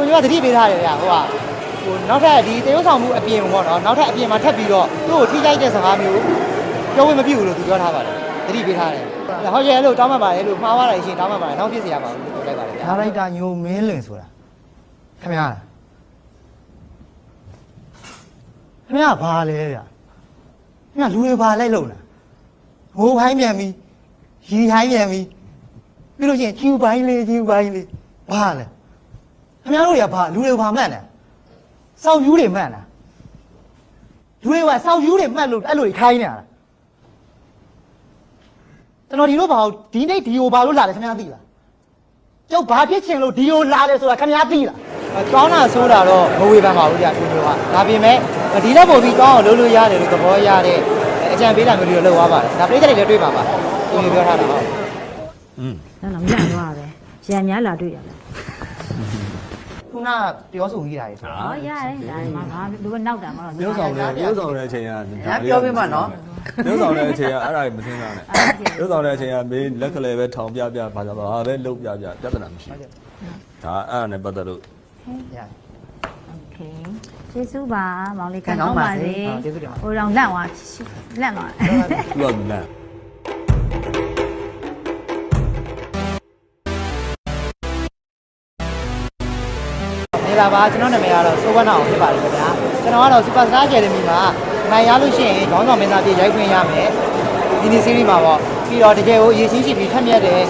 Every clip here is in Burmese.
ကိုညိုကသတိပေးထားတယ်ဗျာဟိုကဟိုနောက်ထပ်ဒီတရုတ်ဆောင်မှုအပြင်ပေါ့နော်နောက်ထပ်အပြင်မှာထပ်ပြီးတော့သူ့ကိုထိကြိုက်တဲ့စကားမျိုးပြောဝင်မပြဘူးလို့သူပြောထားပါတယ်သတိပေးထားတယ်ဟုတ်ရဲ့အဲ့လိုတောင်းမှပါတယ်လို့မှားသွားတာရှင်တောင်းမှပါတယ်နောက်ပြစ်စီရပါဘူးလို့ပြောလိုက်ပါတယ်ဗျာဒါလိုက်တာညိုမင်းလွင်ဆိုတာခင်ဗျာခင်ဗျာဘာလဲဗျာခင်ဗျာလူတွေဘာလိုက်လို့လားငိုပိုင်းပြန်ပြီးရီဟိုင်းပြန်ပြီးပြီးလို့ရှိရင်ကျူပိုင်းလေးကျူပိုင်းလေးဘာလဲ ခင်ဗျားတို့တွေကဘာလူတွေဘာမှတ်လဲစောက်ယူတွေမှတ်လားလူတွေကစောက်ယူတွေမှတ်လို့အဲ့လိုခိုင်းနေတာလားကျွန်တော်ဒီလိုဘာလို့ဒီနေ့ဒီကိုဘာလို့လာလဲခင်ဗျားသိလားကျုပ်ဘာဖြစ်ချင်လို့ဒီလိုလာတယ်ဆိုတာခင်ဗျားသိလားကောင်းတာဆိုးတာတော့မဝေဖန်ပါဘူးကြာကိုညိုကဒါပေမဲ့ဒီလက်ပေါ်ပြီးကောင်းအောင်လုပ်လို့ရတယ်လို့သဘောရတဲ့အကြံပေးတာမျိုးတွေတော့လုပ်သွားပါတယ်ဒါပြိတ္တတွေလည်းတွေ့ပါပါကိုညိုပြောထားတာဟုတ်အဲ့တော့မြတ်သွားပဲရံများလာတွေ့ရတယ် ခုနပြောဆိုကြီးတာရေဆို ဟောရတယ်ဒါမှငါလူကနောက်တာမဟုတ် မျိုးဆောင်တယ်မျိုးဆောင်တဲ့အချိန်က ညာပြောပြမှာနော် မျိုးဆောင်တဲ့အချိန်ကအဲ့ဒါမသိတာနဲ့မျိုးဆောင်တဲ့အချိန်ကမင်းလက်ကလေးပဲထောင်ပြပြဘာသာတော့ဟာပဲလုတ်ပြပြပြဿနာမရှိဘူးဒါအဲ့ဒါနဲ့ပတ်သက်လို့ ရ โอเคကျေးဇူးပါမောင်လေးကန်ကောင်းပါစေဟိုတော့လန့်သွားလန့်သွား သူကလန့် နေလာပါကျွန်တော်နာမည်ကတော့စိုးဝတ်နာအောင်ဖြစ်ပါတယ်ခင်ဗျာကျွန်တော်ကတော့ Super Star Academy မှာနိုင်ရလို့ရှိရင်ခေါင်းဆောင်မင်းသားပြေရိုက်ခွင့်ရမယ်ဒီနေ့ series မှာပေါ့ပြီးတော့တကယ်ကိုအရေးချင်းရှိပြီးထက်မြက်တဲ့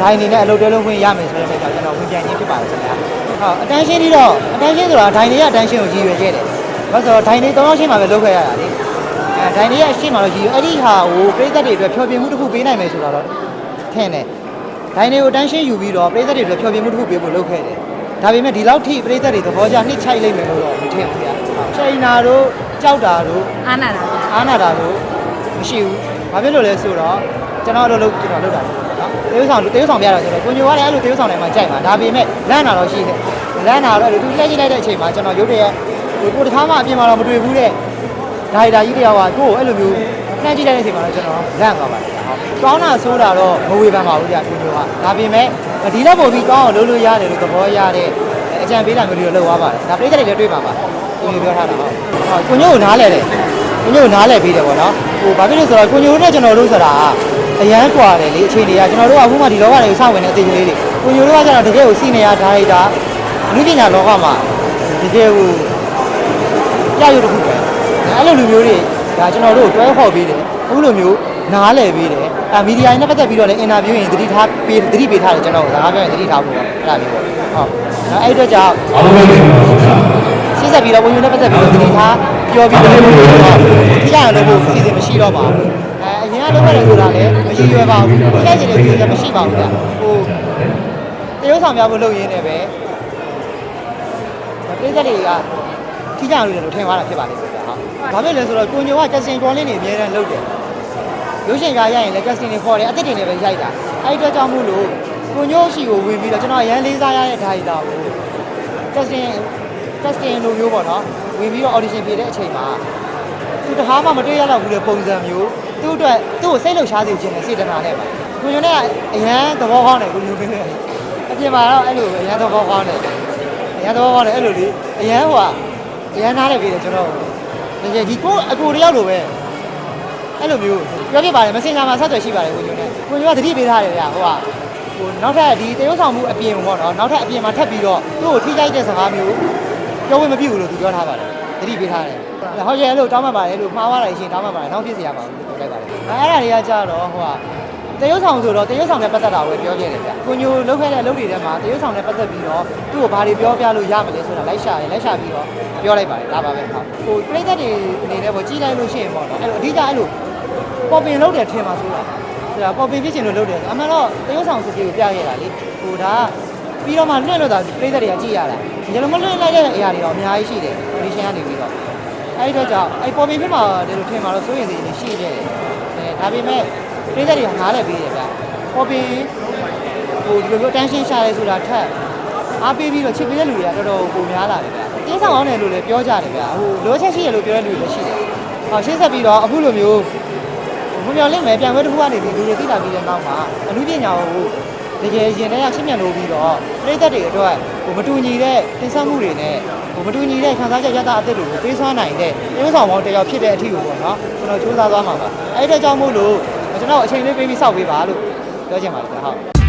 ဒိုင်းနေနဲ့အလုပ်တွဲလုပ်ခွင့်ရမယ်ဆိုတဲ့အခါကျွန်တော်ဝင်ပြန်ခြင်းဖြစ်ပါတယ်ခင်ဗျာဟုတ် attention ပြီးတော့ attention ဆိုတာဒိုင်းနေရဲ့ attention ကိုရည်ရွယ်ခဲ့တယ်ဘာလို့ဆိုတော့ဒိုင်းနေ၃ယောက်ရှင်းမှာပဲလုပ်ခဲ့ရတာလေအဲဒိုင်းနေရဲ့အရှင်းမှာတော့ရည်ရွယ်အဲ့ဒီဟာကိုပြည်သက်တွေအတွက်ဖြောပြမှုတစ်ခုပေးနိုင်မယ်ဆိုတာတော့ထင်တယ်ဒိုင်းတွေကိုတန်းရှင်းယူပြီးတော့ပြည်သက်တွေအတွက်ဖြောပြမှုတစ်ခုပေးဖို့လုပ်ခဲ့တယ်။ ဒါပေမဲ့ဒီလောက်ထိပြည်သက်တွေသဘောကျနှိမ့်ချိုက်လိမ့်မယ်လို့တော့မထင်ဘူးဗျာ။ချိန်နာတို့ကြောက်တာတို့အာနာတာအားနာတာတို့မရှိဘူး။ဘာဖြစ်လို့လဲဆိုတော့ကျွန်တော်တို့လုပ်ကျွန်တော်လုပ်တာနော်။တေးဥဆောင်တေးဥဆောင်ပြတာဆိုတော့ကိုညိုကလည်းအဲ့လိုတေးဥဆောင်တိုင်းမှာကြိုက်မှာဒါပေမဲ့လန့်တာတော့ရှိတယ်။လန့်တာတော့အဲ့လိုသူလှည့်ကြည့်လိုက်တဲ့အချိန်မှာကျွန်တော်ရုပ်တရက်ဟိုကိုတစ်ခါမှအပြင်မှာတော့မတွေ့ဘူးတဲ့။ဒါရိုက်တာကြီးတယောက်ကကိုယ့်ကိုအဲ့လိုမျိုးလှည့်ကြည့်လိုက်တဲ့အချိန်မှာတော့ကျွန်တော်လန့်သွားပါတယ်။ဟုတ်ကောင်းတာဆိုးတာတော့မဝေဖန်ပါဘူးကြာကိုညိုကဒါပေမဲ့ ဒီလက်ပေါ်ပြီးကောင်းအောင်လုပ်လို့ရတယ်လို့သဘောရတဲ့အကြံပေးတာမျိုးတွေတော့လုပ်သွားပါတယ်။ဒါပြိတ္တတွေလည်းတွေ့ပါပါ။ကိုညိုပြောထားတာဟုတ်။ဟုတ်ကိုညိုကိုနားလဲတယ်။ ကိုညိုနားလည်ပေးတယ်ပေါ့နော်ဟိုဘာဖြစ်လို့ဆိုတော့ကိုညိုနဲ့ကျွန်တော်တို့ဆိုတာအရန်กว่าတယ်လေအခြေအနေကကျွန်တော်တို့ကအခုမှဒီလောကတွေကိုစောင့်ဝင်တဲ့အသေးကလေးတွေကိုညိုတို့ကကျတော့တကယ်ကိုစီနေရဒါရိုက်တာအနုပညာလောကမှာတကယ်ကိုကြာရုပ်တစ်ခုပဲအဲ့လိုလူမျိုးတွေဒါကျွန်တော်တို့ကိုတွဲခေါ်ပေးတယ်အခုလိုမျိုး နားလည်ပေးတယ်အဲမီဒီယာနဲ့ပတ်သက်ပြီးတော့လည်းအင်တာဗျူးရင်သတိထားပေးသတိပေးထားတယ်ကျွန်တော်ကစကားပြောရင်သတိထားဖို့ပေါ့အဲ့ဒါမျိုးပေါ့ဟုတ်အဲ့အတွက်ကြောင့်ရှင်းဆက်ပြီးတော့ဝင်ဝင်နဲ့ပတ်သက်ပြီးတော့ဒီထားပြောပြီးတော့ထိရအောင်လုပ်ဖို့အစီအစဉ်မရှိတော့ပါဘူးအဲအရင်ကလုပ်ခဲ့တယ်ဆိုတာလည်းမရှိရွယ်ပါဘူးထိရချင်တဲ့ကြိုးလည်းမရှိပါဘူးဗျဟိုတရုပ်ဆောင်ပြဖို့လုပ်ရင်းနဲ့ပဲပြည်သက်တွေကထိကြအောင်လုပ်တယ်လို့ထင်သွားတာဖြစ်ပါလိမ့်မယ်ဗျဟုတ်ဘာဖြစ်လဲဆိုတော့ကိုညိုက casting call လေးတွေအများနဲ့လုပ်တယ် ရုပ်ရှင်ကားရရင်လည်း casting တွေခေါ်တယ်အသစ်တွေနဲ့ပဲရိုက်တာအဲ့ဒီအတွက်ကြောင့်မို့လို့ကိုညိုရှိကိုဝင်ပြီးတော့ကျွန်တော်အရန်လေးစားရတဲ့ဓာတ်တာကို casting casting လိုမျိုးပေါ့နော်ဝင်ပြီးတော့ audition ဖြေတဲ့အချိန်မှာသူတခါမှမတွေ့ရတော့ဘူးလေပုံစံမျိုးသူ့အတွက်သူ့ကိုစိတ်လှုပ်ရှားစေခြင်းနဲ့စေတနာနဲ့ပါကိုညွန်းနဲ့ကအရန်သဘောကောင်းတယ်ကိုညွန်းနဲ့အပြင်မှာတော့အဲ့လိုအရန်သဘောကောင်းတယ်အရန်သဘောကောင်းတယ်အဲ့လိုလေအရန်ဟိုကအရန်နားတယ်ပြီးတယ်ကျွန်တော်တကယ်ဒီကိုအကိုတယောက်လိုပဲ အဲ့လိုမျိုးပြောပြပါတယ်မစင်ကြမှာဆက်သွယ်ရှိပါတယ်ကိုညွန်းနဲ့ကိုညွန်းကသတိပေးထားတယ်ဗျာဟိုကဟိုနောက်ထပ်ဒီတရုတ်ဆောင်မှုအပြင်ပေါ့နော်နောက်ထပ်အပြင်မှာထပ်ပြီးတော့သူ့ကိုထိကြိုက်တဲ့စကားမျိုးပြောဝင်မပြဘူးလို့သူပြောထားပါတယ်သတိပေးထားတယ်ဟုတ်ရဲ့အဲ့လိုတောင်းမှပါတယ်လို့မှားသွားတယ်ရှင်တောင်းမှပါတယ်နောက်ဖြစ်စီရပါဘူးလို့ပြောလိုက်ပါတယ်အဲအဲ့ဒါတွေကကြတော့ဟိုကတရုတ်ဆောင်ဆိုတော့တရုတ်ဆောင်နဲ့ပတ်သက်တာကိုပြောခဲ့တယ်ဗျကိုညိုလုပ်ခဲ့တဲ့အလုပ်တွေထဲမှာတရုတ်ဆောင်နဲ့ပတ်သက်ပြီးတော့သူ့ကိုဘာတွေပြောပြလို့ရမလဲဆိုတာလိုက်ရှာရင်လိုက်ရှာပြီးတော့ပြောလိုက်ပါတယ်ဒါပါပဲဟုတ်ဟိုပြိသက်တွေအနေနဲ့ပေါ့ကြီးလိုက်လို့ရှိရင်ပေါ့နော်အဲ့လိုအဓိကအဲ့လို ပေါ်ပင်လုပ်တယ်ထင်ပါဆိုတာဒါပေါ်ပင်ဖြစ်ချင်လို့လုပ်တယ်အမှန်တော့တရုတ်ဆောင်စကေကိုပြခဲ့တာလေဟိုဒါပြီးတော့မှလွှင့်လို့တာပြိသက်တွေကကြည့်ရတာဒီလိုမလွှင့်လိုက်တဲ့အရာတွေတော့အများကြီးရှိတယ် audition ကနေပြီးတော့အဲ့ဒီတော့ကြောင့်အဲ့ပေါ်ပင်ဖြစ်မှာတယ်လို့ထင်မှာတော့စိုးရင်စီနေရှိခဲ့တယ်အဲဒါပေမဲ့ပြိသက်တွေကငားလဲပေးတယ်ဗျပေါ်ပင်ဟိုဒီလိုမျိုး tension ရှာရဲဆိုတာထက်အားပေးပြီးတော့ချစ်ပေးတဲ့လူတွေကတော်တော်ပုံများလာတယ်ဗျတင်းဆောင်အောင်တယ်လို့လည်းပြောကြတယ်ဗျဟိုလိုချက်ရှိရလို့ပြောတဲ့လူတွေလည်းရှိတယ်ဟောရှင်းဆက်ပြီးတော့အခုလိုမျိုး ဘုံမျော်လင့်မယ်ပြန်ပွဲတစ်ခုကနေဒီလူတွေသိလာပြီးတဲ့နောက်မှာအမှုပညာကိုတကယ်ရင်ထဲကချင်းမြန်လို့ပြီးတော့ပြည်သက်တွေအတွက်ဟိုမတူညီတဲ့တင်ဆက်မှုတွေနဲ့ဟိုမတူညီတဲ့ခံစားချက်ရတာအသစ်တွေကိုပေးစွမ်းနိုင်တဲ့ရုပ်ဆောင်ပေါင်းတစ်ယောက်ဖြစ်တဲ့အထီကိုပေါ့နော်ကျွန်တော်စူးစမ်းသွားမှာပါအဲ့ဒီအတွက်ကြောင့်မို့လို့ကျွန်တော်အချိန်လေးပေးပြီးစောက်ပေးပါလို့ပြောချင်ပါတယ်ဟုတ်